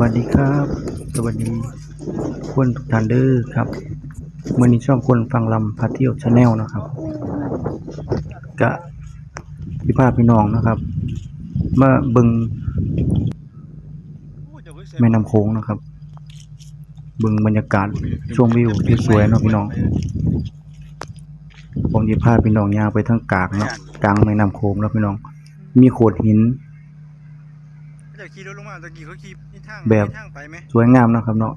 วัสดีครับ สวัสดีคนทุกท่านเด้อครับมื่อนี้ช่องคนฟังลำพาเที่ยวชาแนลนะครับกะพี่พาพี่น้องนะครับมาบิงแม่น้ำโขงนะครับบิงบรรยากาศช่วงวิวที่สวยเนาะพี่น้องผมจะพาพี่น้องยางไปทางกลางเนาะกลางแม่น้ำโขงเนาะพี่น้อง มีโขดหิน ขี่รถลงมาตะกี้เขาขี่มีทางแบบ มีทางไปไหมสวยงามเนาะครับเนาะ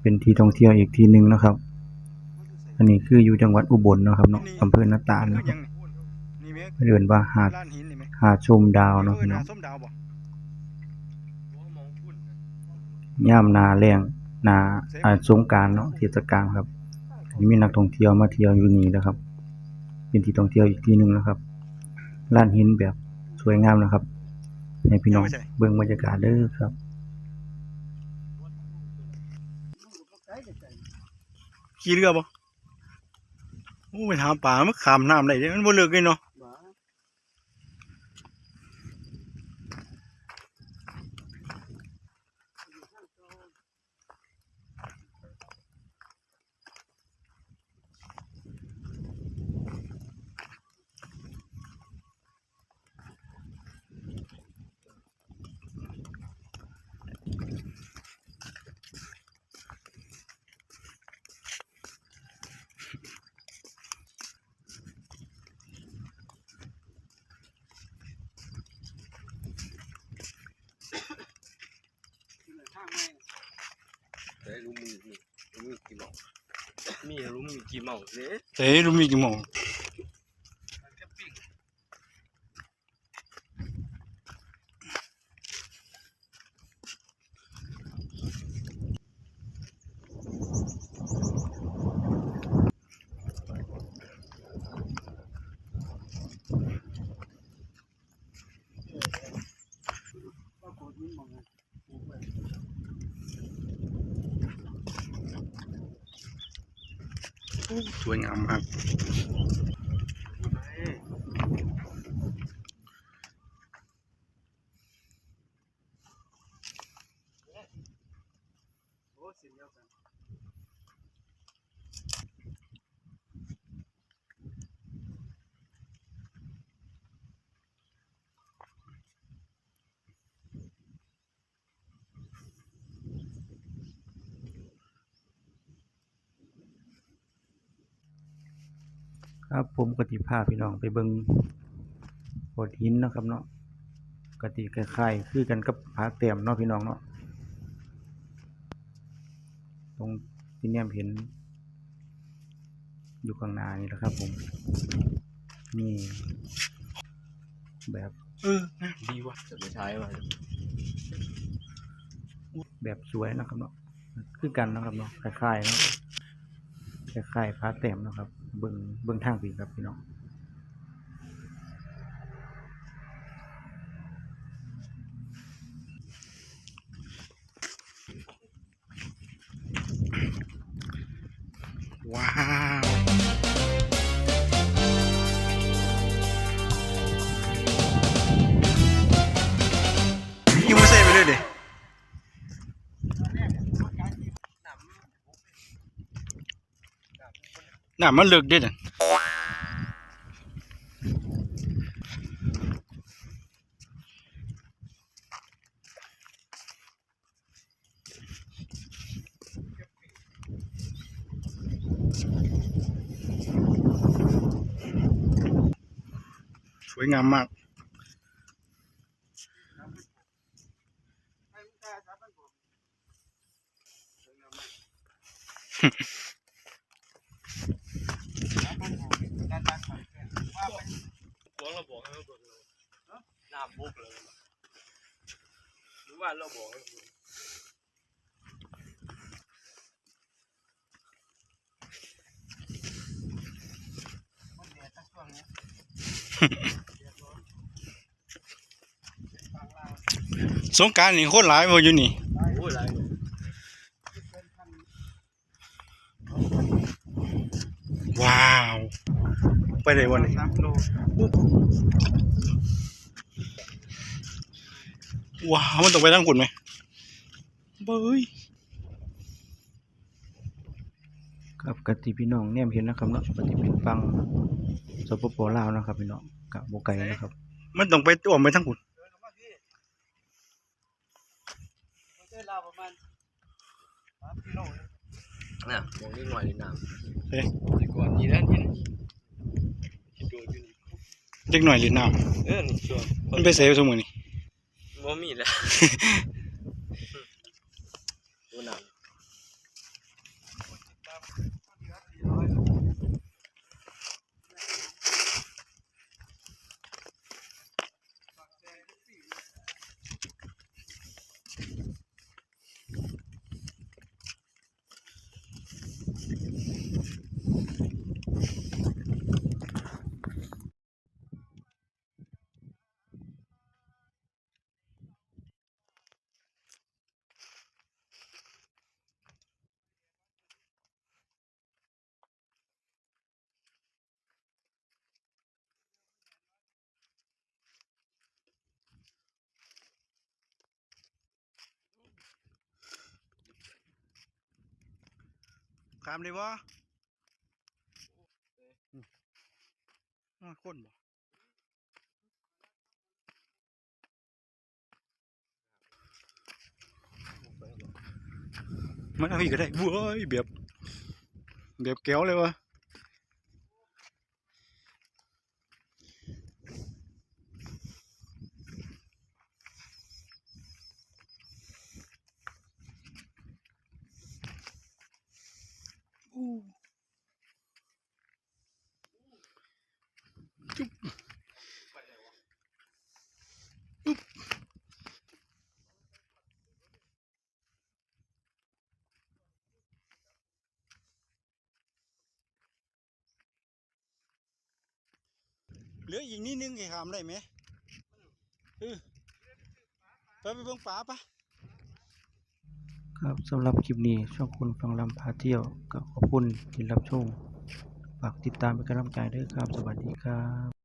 เป็นที่ท่องเที่ยวอีกที่หนึ่งนะครับ อันนี้คืออยู่จังหวัดอุบลเนาะครับเนาะอำเภอนาตาลคือเนาะคยัรับงนี่นี่ไหมเรียนว่าหาดร้านหินนี่ไหมหาดชมดาวเนาะเออพี่หน้น้าองส้มดาวบ่ย่ามนาแรงนาอ่าสงกรารเนาะเทศกาลครับมีนักท่องเที่ยวมาเที่ยวอยู่นี่นะครับ เป็นที่ท่องเที่ยวอีกที่หนึ่งนะครับร้านหินแบบสวยงามนะครับ ให้พี่น้องเบิ่งบรรยากาศเด้อครับขี่เรือบ่โอ้ไปถามป่ามันขามน้ำได้เด้มันบ่เลิกเลยเนาะ แต่รู้มือรู้มือกี่หม่องมีรู้มีกี่หม่อเด้แต่รู้มีกี่หม้อ สวยงามมาก ครับผมกติพาพี่น้องไปเบิงโขดหินเนาะครับเนาะกติคล้ายๆคือกันกับผาเตียมเนาะพี่น้องเนาะตรงที่เนี่ยเห็น อยู่ข้างหน้านี่แหละครับ ผม นี่ แบบเออนะดีว่ะจะไปใช้ว่ะแบบสวยนะครับเนาะคือกันเนาะครับเนาะคล้ายๆเนาะคล้ายๆผาเตียมเนาะครับ เบิงเบิงทางผีครับพี่น้องว้า น้ำมันเลิกเด็ดอะสวยงามมากบอกเราบอกให้เราเบิกเลยน้ำ บุกเลยหรือว่าเราบอกให้เบิกสงการนี่โคตรหลายบ่อยู่นี่ว้าว ไปได้วันนี้ ว้าวมันต้องไปทางคุณไหมเบ้ยครับกติพี่น้องแนมเห็นนะครับเนาะปฏิเป็นฟังสปปลาวนะครับพี่น้องกับโบไก่นะครับ มันต้องไปอ้อมไปทั้งหุ่นน่ะมองนิดหน่อยเลยน้ำเอ๊ะดีกว่านี้แล้วนี่นะคิดดูอยู่นี่เล็กหน่อยหรือน้เออนี่ชัวร์ำมันไปเสยสมือนี่บ่ มีแล้วามได้บ่อืมอ่าคนบ่มันเอาอีกก็ได้เว้ยแบบแบบแก้วเลยวะ จุ๊บจุ๊บเหลืออีกนิดนึงให้ขามได้ไหมเออไปไปเบิ่งป่าปะ ครับสำหรับคลิปนี้ช่องคุณฟังลำพาเที่ยวก็ขอบคุณที่รับชมฝากติดตามเป็นกำลังใจด้วยครับ สวัสดีครับ